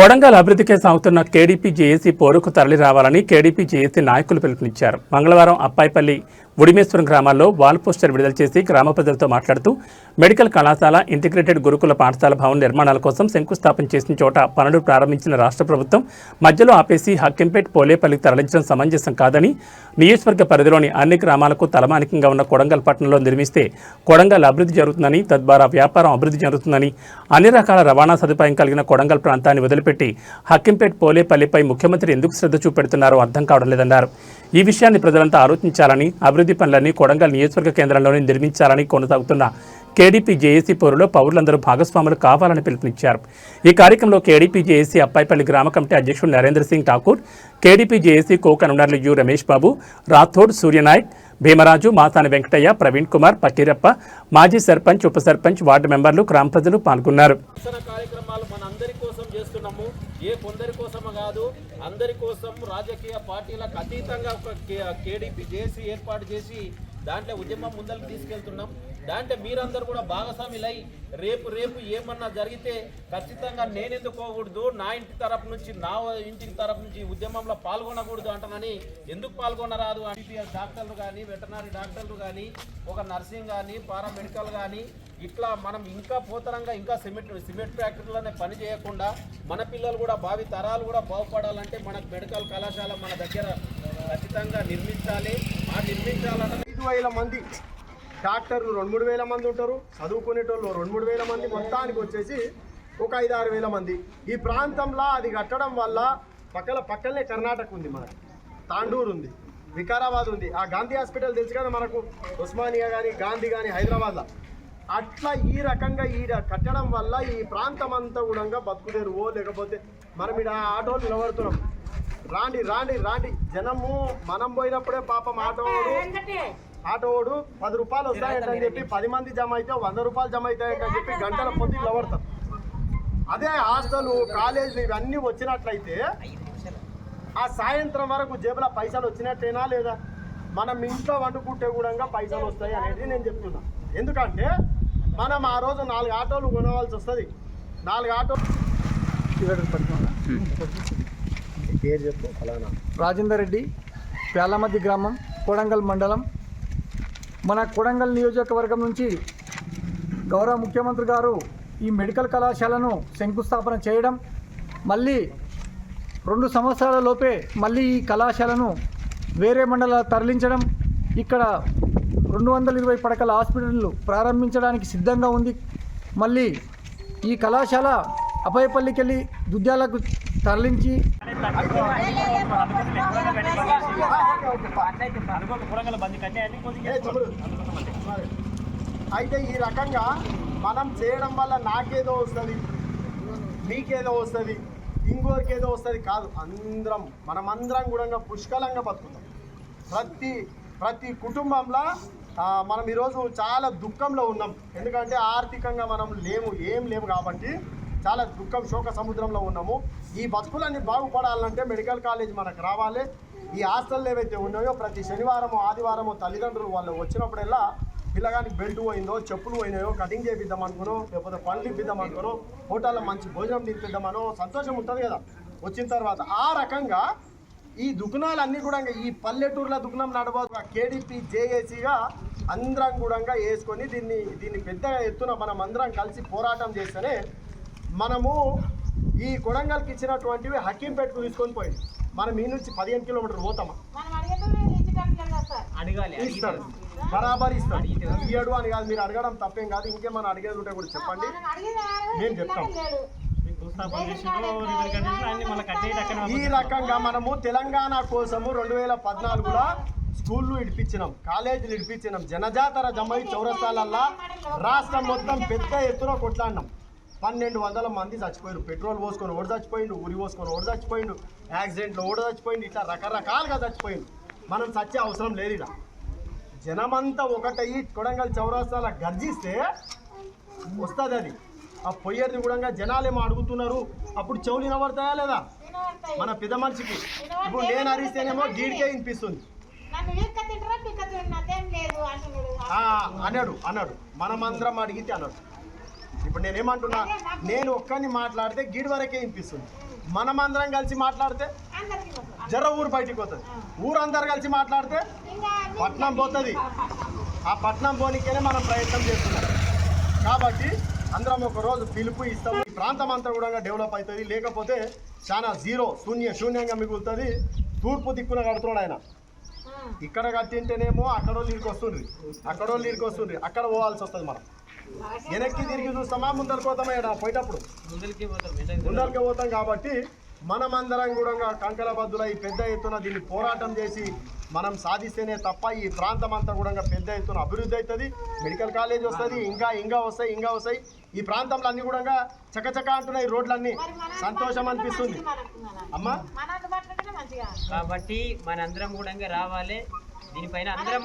కొడంగల్ అభివృద్ధికే సాగుతున్న KDP JAC పోరుకు తరలి రావాలని కేడీపీ జేఏసీ నాయకులు పిలుపునిచ్చారు. మంగళవారం అప్పాయిపల్లి ఉడిమేశ్వరం గ్రామాల్లో వాల్ పోస్టర్ విడుదల చేసి గ్రామ ప్రజలతో మాట్లాడుతూ మెడికల్ కళాశాల ఇంటిగ్రేటెడ్ గురుకుల పాఠశాల భవన నిర్మాణాల కోసం శంకుస్థాపన చేసిన చోట పనులు ప్రారంభించిన రాష్ట్ర ప్రభుత్వం మధ్యలో ఆపేసి హక్కింపేట్ పోలేపల్లికి తరలించడం సమంజసం కాదని నియోజకవర్గ పరిధిలోని అన్ని గ్రామాలకు తలమానికంగా ఉన్న కొడంగల్ పట్టణంలో నిర్మిస్తే కొడంగల్ అభివృద్ధి జరుగుతుందని తద్వారా వ్యాపారం అభివృద్ధి జరుగుతుందని అన్ని రకాల రవాణా సదుపాయం కలిగిన కొడంగల్ ప్రాంతాన్ని వదిలిపెట్టి హక్కింపేట్ పోలేపల్లిపై ముఖ్యమంత్రి ఎందుకు శ్రద్ధ చూపెడుతున్నారో అర్థం కావడం లేదన్నారు. ఈ విషయాన్ని ప్రజలంతా ఆలోచించాలని అభివృద్ధి పనులన్నీ కొడంగల్ నియోజకవర్గ కేంద్రంలోనే నిర్మించాలని కొనసాగుతున్న కేడీపీ జేఏసీ పోరులో పౌరులందరూ భాగస్వాములు కావాలని పిలుపునిచ్చారు. ఈ కార్యక్రమంలో కేడీపీ జేఏసీ అప్పాయిపల్లి గ్రామ కమిటీ అధ్యక్షుడు Narendra Singh Thakur KDP JAC co కన్వీనర్లు యు రమేష్ బాబు రాథోడ్ సూర్యనాయక్ భీమరాజు మాసాని వెంకటయ్య ప్రవీణ్ కుమార్ పకీరప్ప మాజీ సర్పంచ్ ఉప సర్పంచ్ వార్డు మెంబర్లు గ్రామ ప్రజలు పాల్గొన్నారు నిరసన కార్యక్రమాలు మన అందరి కోసం చేస్తున్నాము ఏ కొందరి కోసమో కాదు అందరి కోసం రాజకీయ పార్టీలకు అతీతంగా ఒక కేడీపీ చేసి ఏర్పాటు చేసి దాంట్లో ఉద్యమం ముందరికి తీసుకెళ్తున్నాం. దాంట్లో మీరందరూ కూడా భాగస్వాములై రేపు రేపు ఏమన్నా జరిగితే ఖచ్చితంగా నేను ఎందుకోకూడదు నా ఇంటి తరపు నుంచి నా ఇంటి తరపు నుంచి ఉద్యమంలో పాల్గొనకూడదు అంటానని ఎందుకు పాల్గొనరాదు అంటే డాక్టర్లు కానీ వెటనరీ డాక్టర్లు కానీ ఒక నర్సింగ్ కానీ పారామెడికల్ కానీ ఇట్లా మనం ఇంకా పోతరంగా ఇంకా సిమెంట్ సిమెంట్ ఫ్యాక్టరీలోనే పని చేయకుండా మన పిల్లలు కూడా భావి తరాలు కూడా బాగుపడాలంటే మనకు మెడికల్ కళాశాల మన దగ్గర ఖచ్చితంగా నిర్మించాలి. ఆ నిర్మించాలన్న ఐదు వేల మంది డాక్టర్లు రెండు మూడు వేల మంది ఉంటారు. చదువుకునేటోళ్ళు రెండు మూడు వేల మంది. మొత్తానికి వచ్చేసి ఒక ఐదు ఆరు వేల మంది. ఈ ప్రాంతంలో అది కట్టడం వల్ల పక్కన పక్కనే కర్ణాటక ఉంది మనకు. తాండూరు ఉంది. వికారాబాద్ ఉంది. ఆ గాంధీ హాస్పిటల్ తెలుసు కదా మనకు? ఉస్మానియా కానీ గాంధీ కానీ హైదరాబాద్లో. అట్లా ఈ రకంగా ఈడ కట్టడం వల్ల ఈ ప్రాంతం అంతా కూడా బతుకుదేరువో లేకపోతే మనం ఈడ ఆటోలు నిలబడుతున్నాం. రాండి రాండి రాండి. జనము మనం పోయినప్పుడే పాపం ఆటోడు ఆటోడు పది రూపాయలు వస్తాయంటని చెప్పి పది మంది జమ అయితే వంద రూపాయలు జమ అవుతాయంటని చెప్పి గంటల పొద్దు నిలబడతాం అదే హాస్టల్ కాలేజీలు ఇవన్నీ వచ్చినట్లయితే ఆ సాయంత్రం వరకు జేబులో పైసలు వచ్చినట్టేనా లేదా? మనం ఇంట్లో వండుకుంటే కూడా పైసలు వస్తాయి అనేది నేను చెప్తున్నా. ఎందుకంటే మనం ఆ రోజు నాలుగు ఆటోలు కొనవలసి వస్తుంది. నాలుగు ఆటోలు పేరు చెప్పు ఫలానా. రాజేందర్ రెడ్డి పేలమద్ది గ్రామం కొడంగల్ మండలం. మన కొడంగల్ నియోజకవర్గం నుంచి గౌరవ ముఖ్యమంత్రి గారు ఈ మెడికల్ కళాశాలను శంకుస్థాపన చేయడం మళ్ళీ రెండు సంవత్సరాల లోపే మళ్ళీ ఈ కళాశాలను వేరే మండలాలు తరలించడం ఇక్కడ రెండు వందల ఇరవై పడకల హాస్పిటల్ ప్రారంభించడానికి సిద్ధంగా ఉంది. మళ్ళీ ఈ కళాశాల అభయపల్లికి వెళ్ళి దుద్యాలకు తరలించి అయితే ఈ రకంగా మనం చేయడం వల్ల నాకేదో వస్తుంది మీకేదో వస్తుంది ఇంకోరికి ఏదో వస్తుంది కాదు. అందరం మనమందరం కూడా పుష్కలంగా బతుకుతాం. ప్రతి ప్రతి కుటుంబంలో మనం ఈరోజు చాలా దుఃఖంలో ఉన్నాం. ఎందుకంటే ఆర్థికంగా మనం లేము ఏం లేము కాబట్టి చాలా దుఃఖం శోక సముద్రంలో ఉన్నాము. ఈ బతుకులన్నీ బాగుపడాలంటే మెడికల్ కాలేజ్ మనకు రావాలి. ఈ హాస్టల్ ఏవైతే ఉన్నాయో ప్రతి శనివారము ఆదివారము తల్లిదండ్రులు వాళ్ళు వచ్చినప్పుడల్లా పిల్లగానికి బెల్ట్ పోయిందో చెప్పులు పోయినాయో కటింగ్ చేపిద్దాం అనుకునో లేకపోతే పళ్ళు ఇప్పిద్దాం అనుకునో హోటల్లో మంచి భోజనం తినిపిద్దామనో సంతోషం ఉంటుంది కదా. వచ్చిన తర్వాత ఆ రకంగా ఈ దుకాణాలన్నీ కూడా ఈ పల్లెటూర్ల దుకాణం నడవదు. కేడీపీ జేఏసీగా అందరం కూడా వేసుకొని దీన్ని దీన్ని పెద్దగా ఎత్తున మనం అందరం కలిసి పోరాటం చేస్తేనే మనము ఈ కొడంగల్కి ఇచ్చినటువంటివి హకీంపేటకు తీసుకొని పోయింది మనం ఈ నుంచి పదిహేను కిలోమీటర్లు పోతామా? సార్. ఇస్తాడు బరాబర్ ఇస్తాడు ఇయ్యడు అని కాదు మీరు అడగడం తప్పేం కాదు. ఇంకేమైనా అడిగేది ఉంటే కూడా చెప్పండి. నేను చెప్తాం. ఈ రకంగా మనము తెలంగాణ కోసము రెండు వేల పద్నాలుగులో స్కూళ్ళు ఇడిపించినాం కాలేజీలు ఇడిపించినాం జనజాతర జమ్మై చౌరస్తాలల్లా రాష్ట్రం మొత్తం పెద్ద ఎత్తున కొట్లాడినాం. పన్నెండు వందల మంది చచ్చిపోయారు పెట్రోల్ పోసుకొని ఓడి చచ్చిపోయిండు ఉరి పోసుకొని ఓడి చచ్చిపోయిండు యాక్సిడెంట్లో ఓడి చచ్చిపోయిండు ఇట్లా రకరకాలుగా చచ్చిపోయిండు. మనం చచ్చే అవసరం లేదు ఇలా. జనమంతా ఒకటయ్యి కొడంగల్ చౌరస్తాల గర్జిస్తే వస్తుంది అది ఆ పొయ్యేది కూడా జనాలేమో అడుగుతున్నారు? అప్పుడు చెవులు వినబడతాయా లేదా. మన పెద్ద మనిషికి. ఇప్పుడు నేను అరిస్తేనేమో గీడికే వినిపిస్తుంది. అన్నాడు అన్నాడు. మనమందరం అడిగితే అన్నాడు. ఇప్పుడు నేను ఏమంటున్నా? నేను ఒక్కరిని మాట్లాడితే గిడి వరకే వినిపిస్తుంది. మనం అందరం కలిసి మాట్లాడితే. జర ఊరు బయటికి పోతుంది. ఊరు అందరు కలిసి మాట్లాడితే పట్నం పోతుంది. ఆ పట్నం పోనీకేనే మనం ప్రయత్నం చేస్తున్నాం. కాబట్టి అందరం ఒక రోజు పిలుపు ఇస్తాము ఈ ప్రాంతం అంతా కూడా డెవలప్ అవుతుంది. లేకపోతే చాలా జీరో శూన్య శూన్యంగా మిగులుతుంది. తూర్పు దిక్కున కడుతున్నాడు ఆయన. ఇక్కడ కట్టింటేనేమో అక్కడ నీరికి వస్తుంది అక్కడ నీరికి వస్తుంది అక్కడ పోవాల్సి వస్తుంది మనం. వెనక్కి తిరిగి చూస్తామా ముందరికి పోతామా ఇక్కడ పోయేటప్పుడు. ముందరికి పోతాం కాబట్టి మనమందరం కూడా కంకలబద్దుల ఈ పెద్ద ఎత్తున దీన్ని పోరాటం చేసి మనం సాధిస్తేనే తప్ప ఈ ప్రాంతం అంతా కూడా పెద్ద ఎత్తున అభివృద్ధి అవుతుంది. మెడికల్ కాలేజ్ వస్తుంది ఇంకా ఇంకా వస్తాయి ఇంకా వస్తాయి. ఈ ప్రాంతంలో అన్ని కూడా చకచక అంటున్నాయి రోడ్లన్నీ. సంతోషం అనిపిస్తుంది. అమ్మా? కాబట్టి మనందరం కూడా రావాలి. దీనిపైన అందరం